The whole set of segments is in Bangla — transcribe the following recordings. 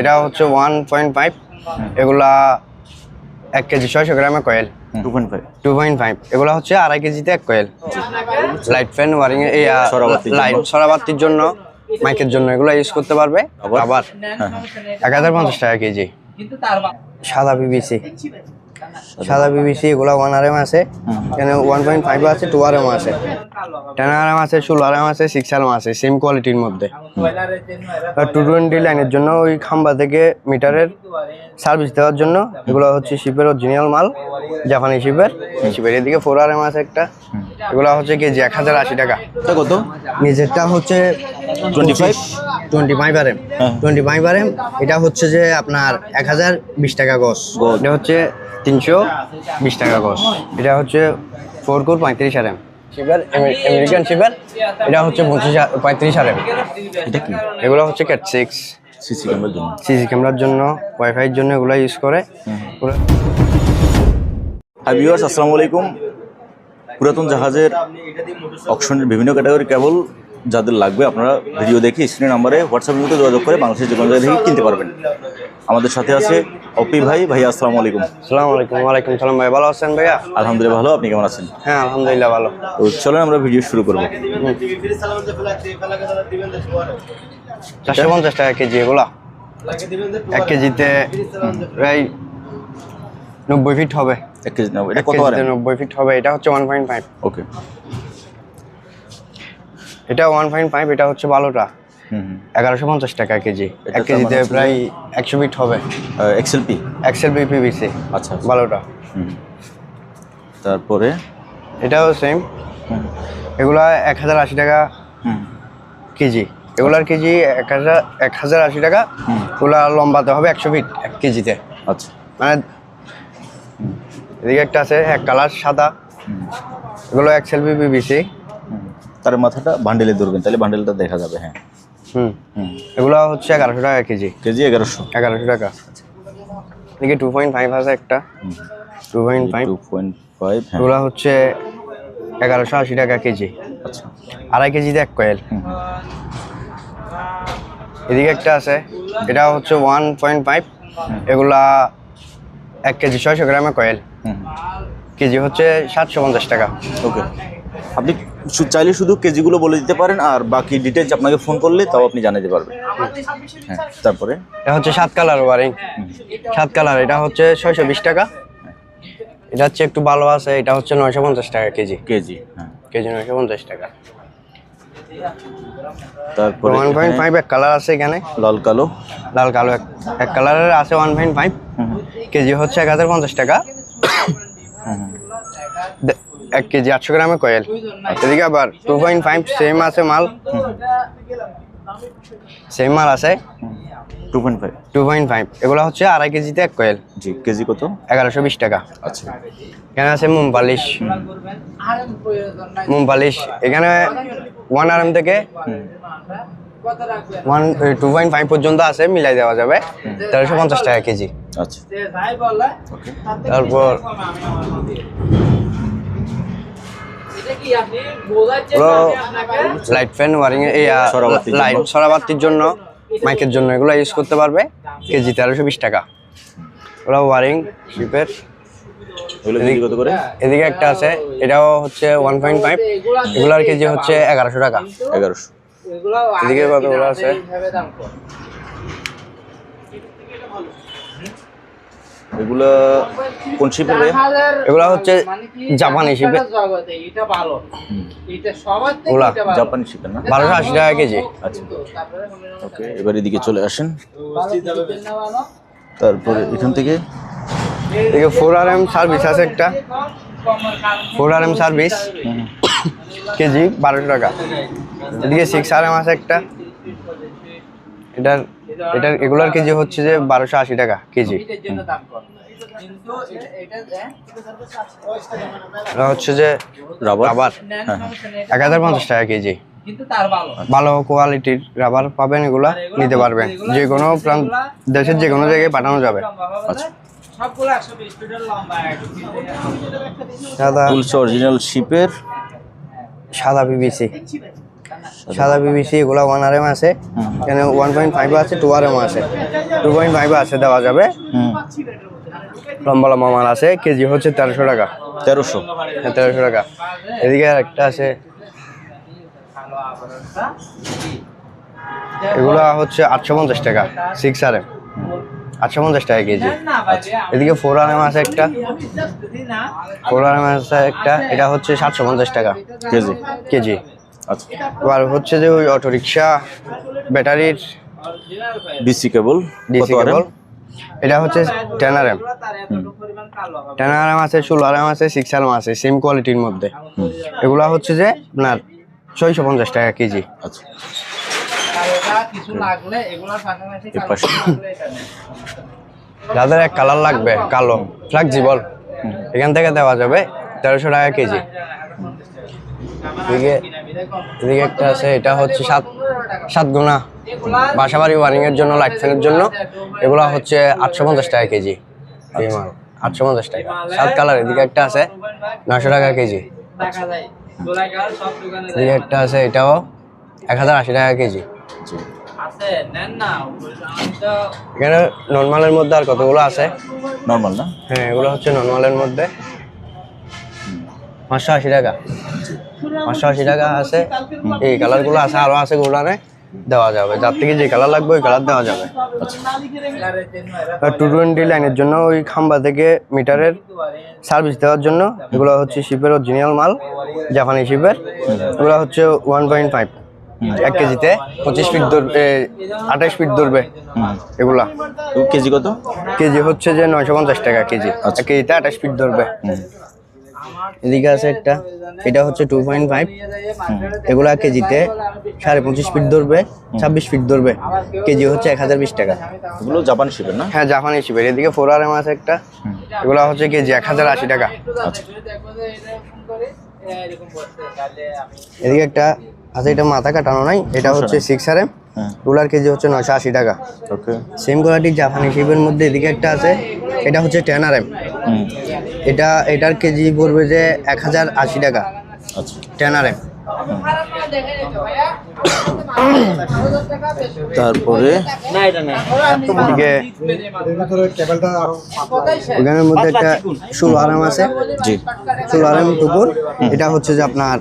এটা হচ্ছে ওয়ান পয়েন্ট ফাইভ এগুলা এক কেজি ছয়শো গ্রামের coil. Two point five two point five এগুলো হচ্ছে আড়াই কেজিতে এক কয়েল। লাইট ফ্যান ওয়ারিং এই লাইট সরাবাতির জন্য। মাইকের জন্য এগুলো ইউজ করতে পারবে। আবার? হ্যাঁ। এক হাজার পঞ্চাশ টাকা কেজি। সাদা পিভিসি সাদা পিভিসি এগুলো ওয়ান আর এম আছে। এখানে ওয়ান পয়েন্ট ফাইভ আছে টু আর এম আছে। টেন আর এম আছে ষোলো আর এম আছে সিক্স আর এম আছে সেম কোয়ালিটির মধ্যে। টু টোয়েন্টি লাইনের জন্য ওই খাম্বা থেকে মিটারের সার্ভিস দেওয়ার জন্য এগুলো হচ্ছে শিপের অরিজিনাল মাল জাপানি শিপের শিপের এদিকে ফোর আর এম আছে একটা। এগুলো হচ্ছে কেজি এক হাজার আশি টাকা। কত? নিজেরটা হচ্ছে 25? Twenty five R M. Twenty five R M এটা হচ্ছে যে আপনার এক হাজার বিশ টাকা গজ। এটা হচ্ছে তিনশো বিশ টাকা গজ এটা হচ্ছে ফোর কোর পঁয়ত্রিশ আর এম শিপার আমেরিকান শিপার এটা হচ্ছে পঁচিশ পঁয়ত্রিশ আর এম এটা কি? এগুলো হচ্ছে ক্যাট সিক্স সিসি ক্যামেরার জন্য। সিসি ক্যামেরার জন্য ওয়াইফাইয়ের জন্য এগুলো ইউজ করে। হাই ভিউয়ার্স আসসালামু আলাইকুম। পুরাতন জাহাজের অকশনের বিভিন্ন ক্যাটাগরি কেবল যাদের লাগবে আপনারা ভিডিও দেখে স্ক্রিনের নাম্বারে হোয়াটসঅ্যাপের মধ্যে যোগাযোগ করে বাংলাদেশের যে কোনো জায়গা থেকে কিনতে পারবেন। আমাদের সাথে আছে অপি ভাই। ভাই আসসালামু আলাইকুম। আসসালামু আলাইকুম। ওয়ালাইকুম সালাম ভাই। ভালো আছেন ভাইয়া? আলহামদুলিল্লাহ ভালো। আপনি কেমন আছেন? হ্যাঁ আলহামদুলিল্লাহ ভালো। তো চলেন আমরা ভিডিও শুরু করব। চারশো পঞ্চাশ টাকা কেজি এগুলা। এক কেজিতে প্রায় নব্বই ফিট হবে। এক কেজি এটা কত নব্বই ফিট হবে। এটা হচ্ছে ওয়ান পয়েন্ট ফাইভ ওকে এটা ওয়ান পয়েন্ট ফাইভ এটা হচ্ছে হুম এগারোশো পঞ্চাশ টাকা কেজি। এক কেজিতে প্রায় একশো ফিট হবে। এক্সেল পি এক্সেল বিপিবিসি আচ্ছা আচ্ছা। ভালোটা হুম। তারপরে? এটাও সেম এগুলা এক হাজার আশি টাকা কেজি। এগুলার কেজি এক হাজার এক হাজার আশি টাকা। এগুলা লম্বাতে হবে একশো ফিট এক কেজিতে। আচ্ছা। মানে এদিকে একটা আছে এক কালার সাদা। এগুলো এক্সেল বিপিবিসি হুম। তার মাথাটা বান্ডেলে ধরবেন তাহলে বান্ডেলটা দেখা যাবে হ্যাঁ। হুম। হুম। এগুলো হচ্ছে এগারোশো টাকা কেজি। কেজি এগারোশো। এগারোশো টাকা। এদিকে টু পয়েন্ট ফাইভ আছে একটা। Two point five two point five এগুলো হচ্ছে এগারোশো আশি টাকা কেজি। আচ্ছা। আড়াই কেজিতে এক কয়েল। এদিকে একটা আছে। এটা হচ্ছে ওয়ান পয়েন্ট ফাইভ এগুলা এক কেজি ছয়শো গ্রামের কয়েল। কেজি হচ্ছে সাতশো পঞ্চাশ টাকা। ওকে। আপনি চাইলে শুধু কেজিগুলো বলে দিতে পারেন আর বাকি ডিটেলস আপনাকে ফোন করলে তাও আপনি জানাতে পারবেন। হ্যাঁ তারপরে? এটা হচ্ছে সাত কালার ওয়ারিং। সাত কালার এটা হচ্ছে ছয়শো বিশ টাকা। এটা হচ্ছে একটু ভালো আছে এটা হচ্ছে নয়শো পঞ্চাশ টাকা কেজি। কেজি হ্যাঁ। কেজি নয়শো পঞ্চাশ টাকা। তারপরে ওয়ান পয়েন্ট ফাইভ এক কালার আছে এখানে। লাল কালো। লাল কালো এক কালারের আছে ওয়ান পয়েন্ট ফাইভ। কেজি হচ্ছে এক হাজার পঞ্চাশ টাকা। এক কেজি আটশো গ্রামের কয়েল। এদিকে আবার টু পয়েন্ট ফাইভ সেম আছে মাল। সেম মাল আছে। Two point five two point five এগুলো হচ্ছে আড়াই কেজিতে এক কয়েল। জি কেজি কত? এগারোশো বিশ টাকা। আচ্ছা। এখানে আছে মোম পালিশ। মোম পালিশ। এখানে ওয়ান আর এম থেকে ওয়ান টু পয়েন্ট ফাইভ পর্যন্ত আছে মিলাই দেওয়া যাবে। তেরোশো পঞ্চাশ টাকা কেজি। আচ্ছা। তারপর লাইট ফ্যান ওয়ারিং এই। লাইট সরাবাতির জন্য। মাইকের জন্য এগুলো ইউজ করতে পারবে। কেজি তেরোশো বিশ টাকা। ওগুলো ওয়ারিং শিপের এদিকে একটা আছে এটাও হচ্ছে ওয়ান পয়েন্ট ফাইভ এগুলোর কেজি হচ্ছে এগারোশো টাকা। এগারোশো। এদিকে কতগুলো আছে? এগুলো কোন শিপে ভাই এগুলো হচ্ছে জাপানি শিপে এটা ভালো। এটা সবার থেকে। জাপানি শিপে না? বারোশো আশি টাকা কেজি। আচ্ছা। তারপরে ওকে এবার এদিকে চলে আসেন। তারপরে এখান থেকে? এদিকে ফোর আর এম সার্ভিস আছে একটা। Four R M service KG বারোশো টাকা। এদিকে সিক্স আর এম আছে একটা। এটার এটার এগুলোর কেজি হচ্ছে যে বারোশো আশি টাকা কেজি। এটা হ্যাঁ? হচ্ছে যে রাবার সমস্যা নেই, এক হাজার পঞ্চাশ টাকা কেজি। ভালো কোয়ালিটির রাবার পাবেন এগুলা নিতে পারবেন। যে কোনো প্রান্ত দেশের যে কোনো জায়গায় পাঠানো যাবে। লম্বা সাদা অরিজিনাল শিপের সাদা পিভিসি সাদা বিবিসি এগুলো ওয়ান আর এম আছে। এখানে ওয়ান পয়েন্ট ফাইভ আছে টু আর এম আছে। টু পয়েন্ট ফাইভ আছে দেওয়া যাবে। লম্বা লম্বা মাল আছে কেজি হচ্ছে তেরোশো টাকা। তেরোশো। হ্যাঁ তেরোশো টাকা। এদিকে আর একটা আছে। এগুলো হচ্ছে আটশো পঞ্চাশ টাকা সিক্স আর এম আটশো পঞ্চাশ টাকা কেজি। এদিকে ফোর আর এম আছে একটা। ফোর আর এম আছে একটা। এটা হচ্ছে সাতশো পঞ্চাশ টাকা। কেজি। কেজি। আচ্ছা। এবার হচ্ছে যে ওই অটো রিক্সা ব্যাটারির ডিসি কেবল ডিসি কেবল। এটা হচ্ছে ten R M ten R M আছে আর আছে সিক্স আর এম আছে সেম কোয়ালিটির মধ্যে। এগুলা হচ্ছে যে আপনার ছয়শো পঞ্চাশ টাকা কেজি। আচ্ছা। যাদের এক কালার লাগবে কালো। ফ্লেক্সিবল। এখান থেকে দেওয়া যাবে তেরোশো টাকা কেজি। এদিকে এদিকে একটা আছে এটা হচ্ছে সাত সাত গুণা বাসাবাড়ি ওয়ারিং এর জন্য লাইট ফ্যানের জন্য। এগুলা হচ্ছে আটশো পঞ্চাশ টাকা কেজি। এই মাল আটশো পঞ্চাশ টাকা। সাত কালার এদিকে একটা আছে নশো টাকা কেজি। এদিকে একটা আছে এটাও এক হাজার আশি টাকা কেজি। এখানে নর্মালের মধ্যে আর কতগুলো আছে? নর্মাল না? হ্যাঁ এগুলো হচ্ছে নর্মালের মধ্যে। পাঁচশো আশি টাকা। পাঁচশো আশি টাকা আছে। এই কালারগুলো আছে আরও আছে গোল্ডানে। দেওয়া যাবে। যার থেকে যে কালার লাগবে ওই কালার দেওয়া যাবে। টু টোয়েন্টি লাইনের জন্য ওই খাম্বা থেকে মিটারের সার্ভিস দেওয়ার জন্য এগুলো হচ্ছে শিপের অরিজিনাল মাল জাপানি শিপের। এগুলো হচ্ছে ওয়ান পয়েন্ট ফাইভ। এক কেজিতে পঁচিশ ফিট ধরবে আঠাশ ফিট ধরবে এগুলা। কেজি কত? কেজি হচ্ছে যে নয়শো পঞ্চাশ টাকা কেজি। আচ্ছা। এক কেজিতে আঠাশ ফিট ধরবে এদিকে আছে একটা এটা হচ্ছে টু পয়েন্ট ফাইভ এগুলা কেজিতে সাড়ে পঁচিশ ফিট ধরবে ছাব্বিশ ফিট ধরবে কেজি হচ্ছে এক হাজার বিশ টাকা। এগুলো জাপান শিপের না? হ্যাঁ জাপানি শিপের এদিকে ফোর আর এম আছে একটা এগুলা হচ্ছে কেজি এক হাজার আশি টাকা। আচ্ছা। এদিকে একটা আছে এটা মাথা কাটানো নাই এটা হচ্ছে six R M ruler KG হচ্ছে নয়শো আশি টাকা। ওকে সেম কোয়ালিটির জাপানি শিপের মধ্যে এদিকে একটা আছে এটা হচ্ছে টেন আর এম এটা এটার কেজি পড়বে যে এক হাজার আশি টাকা। আচ্ছা। টেন আর এম তারপরে ওখানের মধ্যে একটা আরাম আছে। জি। ষোলো আরাম টুকুর এটা হচ্ছে যে আপনার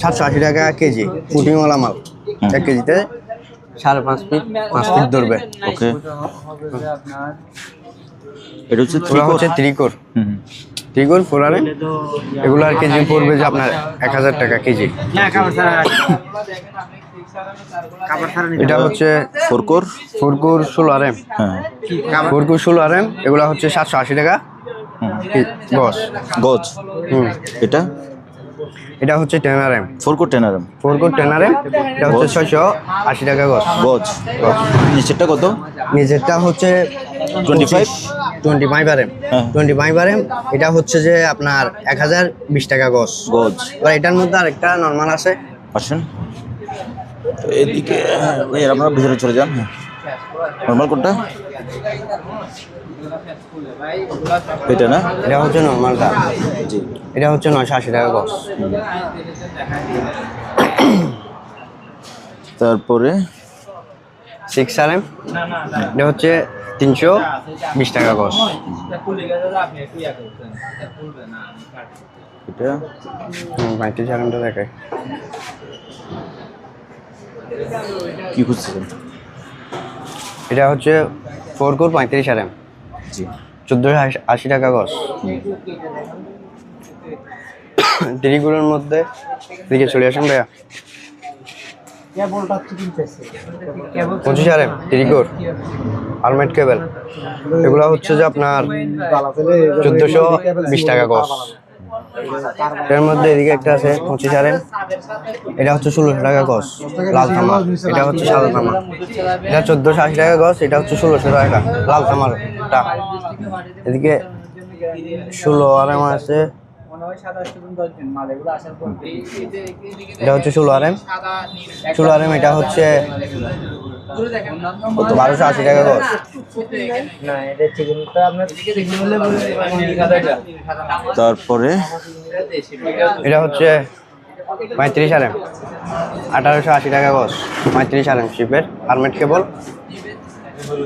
সাতশো আশি টাকা কেজি পুটিওয়ালা মাল। এক কেজিতে সাড়ে পাঁচ ফিট পাঁচ ফিট ধরবে। ওকে। এটা হচ্ছে থ্রি হচ্ছে ত্রিকোর হুম ত্রিকোর আরাম এগুলো আর কেজি পড়বে যে আপনার এক হাজার টাকা কেজি। এটা হচ্ছে ফোর কোর? ফুরকুর ষোলো আরাম হ্যাঁ। ফুরকুর ষোলো আরাম এগুলো হচ্ছে সাতশো আশি টাকা। গস গজ। হুম। এটা? এটা হচ্ছে ten R M four core ten R M four core ten R M এটা হচ্ছে ছয়শো আশি টাকা গস গজ। নিচেরটা কত? নিজেরটা হচ্ছে 25? Twenty five R M. Twenty five R M এটা হচ্ছে যে আপনার এক হাজার বিশ টাকা গস গজ। এবার এটার মধ্যে আরেকটা নর্মাল আছে। আসেন। এদিকে আপনারা ভিতরে চলে যান। নর্মাল কোনটা? এটা না? এটা হচ্ছে নর্মালটা জি। এটা হচ্ছে নয়শো আশি টাকা গস তারপরে? সিক্স আর এম এটা হচ্ছে তিনশো বিশ টাকা গস এটা? দেখে কি খুঁজছিলেন? এটা হচ্ছে ফোর কোর পঁয়ত্রিশ আর এম। জি। চোদ্দোশো আশি টাকা গস দিদিগুলোর মধ্যে দিকে চলে আসেন ভাইয়া। পঁচিশ আর এম ত্রিকোর আলমেট কেবল। এগুলো হচ্ছে যে আপনার চোদ্দোশো বিশ টাকা গস এর মধ্যে এদিকে একটা আছে, পঁচিশ আর এটা হচ্ছে ষোলোশো টাকা গস লাল থামা। এটা হচ্ছে সাদা থামা। এটা চোদ্দোশো আশি টাকা গস এটা হচ্ছে ষোলোশো টাকা। লাল থামারটা এদিকে ষোলো আর আছে এটা হচ্ছে ষোলো আর এম ষোলো আর এম এটা হচ্ছে কত বারোশো আশি টাকা গস তারপরে? এটা হচ্ছে পঁয়ত্রিশ আর এম আঠারোশো আশি টাকা গজ। পঁয়ত্রিশ আর এম শিপের পারমেট কেবল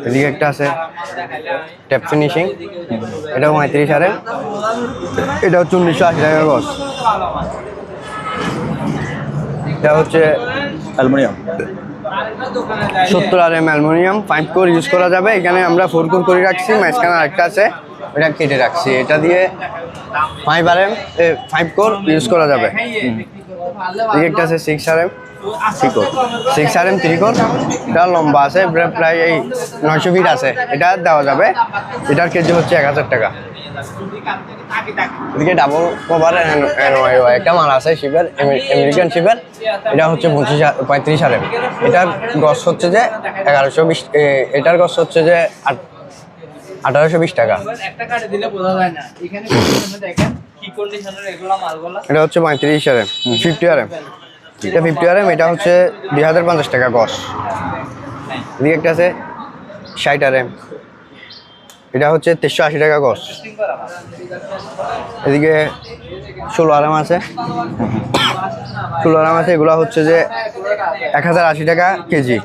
এদিকে একটা আছে ট্যাপ ফিনিশিং এটাও পঁয়ত্রিশ আর এম এটা হচ্ছে উনিশশো আশি টাকা গজ এটা হচ্ছে অ্যালুমিনিয়াম। সত্তর R M aluminium. Five core use করা যাবে। এখানে আমরা ফোর কোর করে রাখছি। মাঝখানে আরেকটা আছে। এটা কেটে রাখছি। এটা দিয়ে five R M five core use করা যাবে। এদিকে একটা আছে six R M six R M three core এটা লম্বা আছে প্রায়- এই নয়শো ফিট আছে। এটা দেওয়া যাবে এটার কেজি হচ্ছে এক হাজার টাকা। এদিকে ডাবল কভার একটা মাল আছে শিপের আমেরিকান শিপের এটা হচ্ছে পঁচিশ পঁয়ত্রিশ আর এম এটার গছ হচ্ছে যে এগারোশো বিশ এটার গছ হচ্ছে যে আট- আঠারোশো বিশ টাকা। এটা হচ্ছে পঁয়ত্রিশ R M fifty R M এটা ফিফটি আর এম এটা হচ্ছে দুই হাজার পঞ্চাশ টাকা গস। এদিকে একটা আছে ষাট আর এম এটা হচ্ছে তেরোশো আশি টাকা গছ এদিকে ষোলো আরাম আছে। ষোলো আরাম আছে, এগুলো হচ্ছে যে এক হাজার আশি টাকা কেজি।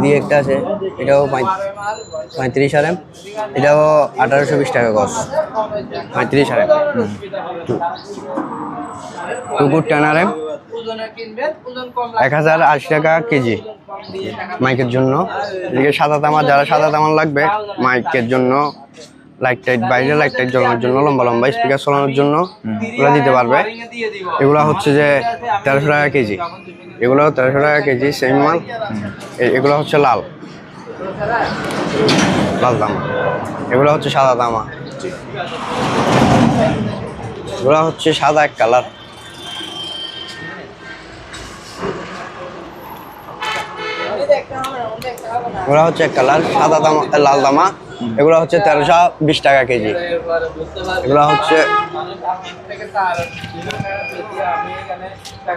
দিয়ে একটা আছে, এটাও পঁয়ত্রিশ আর এম এটাও আঠারোশো বিশ টাকা গছ পঁয়ত্রিশ আর এম টুকুর টেন আর এম ওজনে কিনবেন ওজন কম এক হাজার আশি টাকা কেজি। মাইকের জন্য। এদিকে সাদা তামা যারা সাদা তামার লাগবে মাইকের জন্য লাইট টাইট বাইরে লাইট টাইট জ্বালানোর জন্য, লম্বা লম্বা স্পিকার চালানোর জন্য এগুলো দিতে পারবে। এগুলো হচ্ছে যে তেরোশো টাকা কেজি। এগুলো তেরোশো টাকা কেজি সেম মাল। এগুলো হচ্ছে লাল। লাল তামা এগুলো হচ্ছে সাদা তামা এগুলো হচ্ছে সাদা এক কালার এগুলো হচ্ছে কালার সাদা দামা লাল দামা। এগুলো হচ্ছে তেরোশো বিশ টাকা কেজি। এগুলো হচ্ছে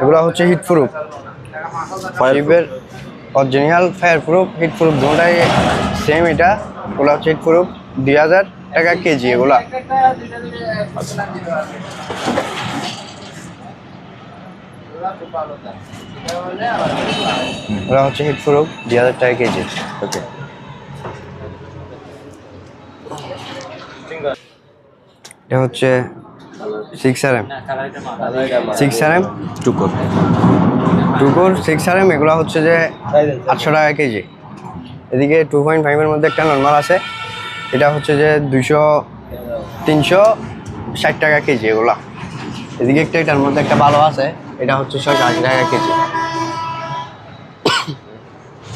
এগুলো হচ্ছে হিট প্রুফ ফাইভের original fire proof heat proof দুটাই সেম এটা। এগুলো হচ্ছে হিট প্রুফ দুই হাজার টাকা কেজি এগুলা। এগুলো হচ্ছে হিট প্রুফ দুই হাজার টাকা কেজি। ওকে। এটা হচ্ছে six R M six R M টুকর টুকুর সিক্স আর এম এগুলো হচ্ছে যে আটশো টাকা কেজি। এদিকে টু পয়েন্ট ফাইভের মধ্যে একটা নর্মাল আছে। এটা হচ্ছে যে দুশো তিনশো ষাট টাকা কেজি এগুলা। এদিকে একটা, এটার মধ্যে একটা ভালো আছে। এটা হচ্ছে ছয়শো আশি টাকা কেজি।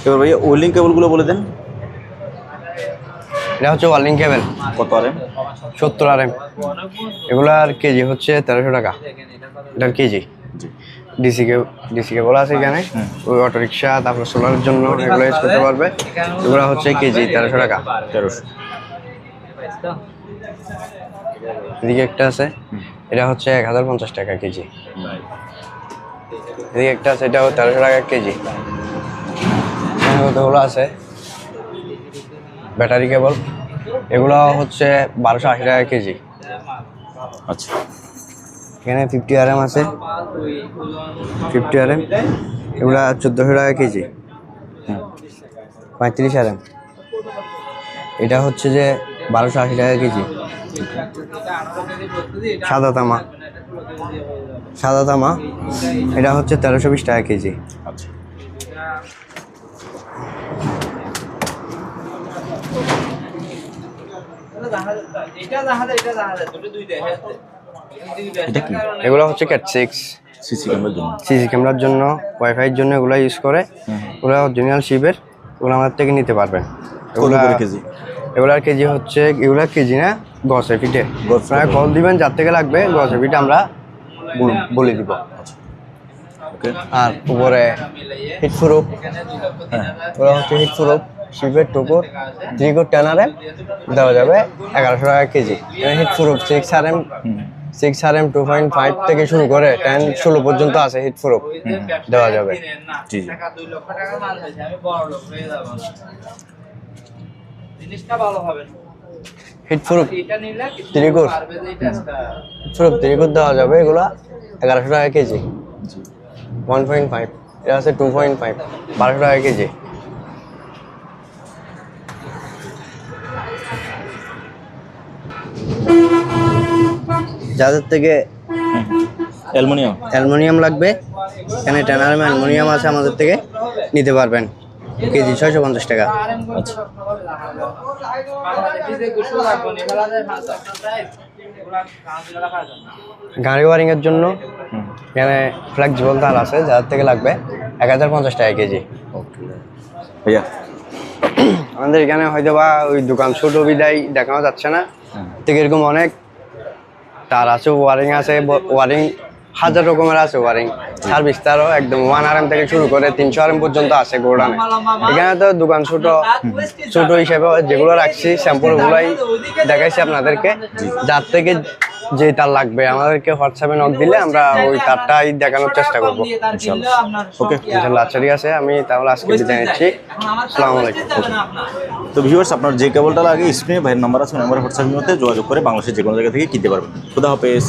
এবার ভাইয়া ওয়েল্ডিং কেবলগুলো বলে দেন। এটা হচ্ছে ওয়ার্লিং কেবেল কত আর এম সত্তর আর এম এগুলার কেজি হচ্ছে তেরোশো টাকা। এটার কেজি। ডিসি কে ডিসি কেবল আছে এখানে। ওই অটো রিক্সা তারপর সোলারের জন্য এগুলো ইউজ করতে পারবে। এগুলো হচ্ছে কেজি তেরোশো টাকা। তেরোশো। এদিকে একটা আছে। এটা হচ্ছে এক হাজার পঞ্চাশ টাকা কেজি। এদিকে একটা আছে এটাও তেরোশো টাকা কেজি। কতগুলো আছে ব্যাটারি কেবল। এগুলো হচ্ছে বারোশো আশি টাকা কেজি। আচ্ছা। এখানে ফিফটি আর এম আছে। ফিফটি আর এম এগুলো চোদ্দোশো টাকা কেজি। পঁয়ত্রিশ আর এম এটা হচ্ছে যে বারোশো আশি টাকা কেজি। সাদা তামা। সাদা তামা এটা হচ্ছে তেরোশো বিশ টাকা কেজি। আচ্ছা? এগুলো হচ্ছে ক্যাট সিক্স সিসি ক্যামেরার জন্য। সিসি ক্যামেরার জন্য ওয়াইফাইয়ের জন্য এগুলো ইউজ করে ওগুলো অরিজিনাল শিপের ওগুলো আমাদের থেকে নিতে পারবেন। এগুলা কেজি? এগুলার কেজি হচ্ছে এগুলার কেজি না ফিটে গছে আপনারা কল দিবেন যার থেকে লাগবে গছে ফিটে আমরা বল- দিব। ওকে আর উপরে হিট প্রুফ ওরা হচ্ছে হিট প্রুফ শিপের টুকুর ত্রিকুর টেনারে দেওয়া যাবে এগারোশো টাকা KG. Heat proof six R M six R M two point five থেকে শুরু করে টেন ষোলো পর্যন্ত আছে হিট প্রুফ দেওয়া যাবে। জি, জি। টাকা দুই লক্ষ টাকা মাল হয়েছে আমি বড় লোক যাব জিনিসটা ভালো হবে। হিট প্রুফ একটা প্রুফ ত্রিকুট দেওয়া যাবে এগুলা এগারোশো টাকা কেজি। ওয়ান পয়েন্ট ফাইভ এটা আছে টু পয়েন্ট ফাইভ বারোশো টাকা কেজি। যাদের থেকে অ্যালুমিনিয়াম। অ্যালুমিনিয়াম লাগবে এখানে টেনারাম অ্যালুমিনিয়াম আছে আমাদের থেকে নিতে পারবেন। কেজি ছয়শো পঞ্চাশ টাকা। আচ্ছা। গাড়ি ওয়ারিংয়ের জন্য এখানে ফ্লেক্সিবল তার আছে যাদের থেকে লাগবে এক হাজার পঞ্চাশ টাকা কেজি। ওকে ভাইয়া। আমাদের এখানে হয়তো বা ওই দোকান ছোট বিদায় দেখানো যাচ্ছে না। ঠিক এরকম অনেক তার আছে ওয়ারিং আছে ওয়ারিং হাজার রকমের আছে ওয়ারিং। সার্ভিস তারও একদম ওয়ান আর থেকে শুরু করে তিনশো আর পর্যন্ত আছে গোডানে এখানে তো দোকান ছোট ছোট হিসেবে যেগুলো রাখছি স্যাম্পল গুলাই দেখাইছি আপনাদেরকে। যার থেকে যে তার লাগবে আমাদেরকে হোয়াটসঅ্যাপে নক দিলে আমরা ওই তারটাই দেখানোর চেষ্টা করব। ওকে ইনশাল্লাহ আচ্ছা ঠিক আছে আমি তাহলে আজকে বিদায় নিচ্ছি। আসসালামু আলাইকুম। তো ভিউয়ার্স আপনার যে কেবলটা লাগে স্ক্রিনে ভাইয়ের নাম্বার আছে নাম্বার হোয়াটসঅ্যাপের মধ্যে যোগাযোগ করে বাংলাদেশের যে কোনো জায়গা থেকে কিনতে পারবেন। খুদা হাফেজ।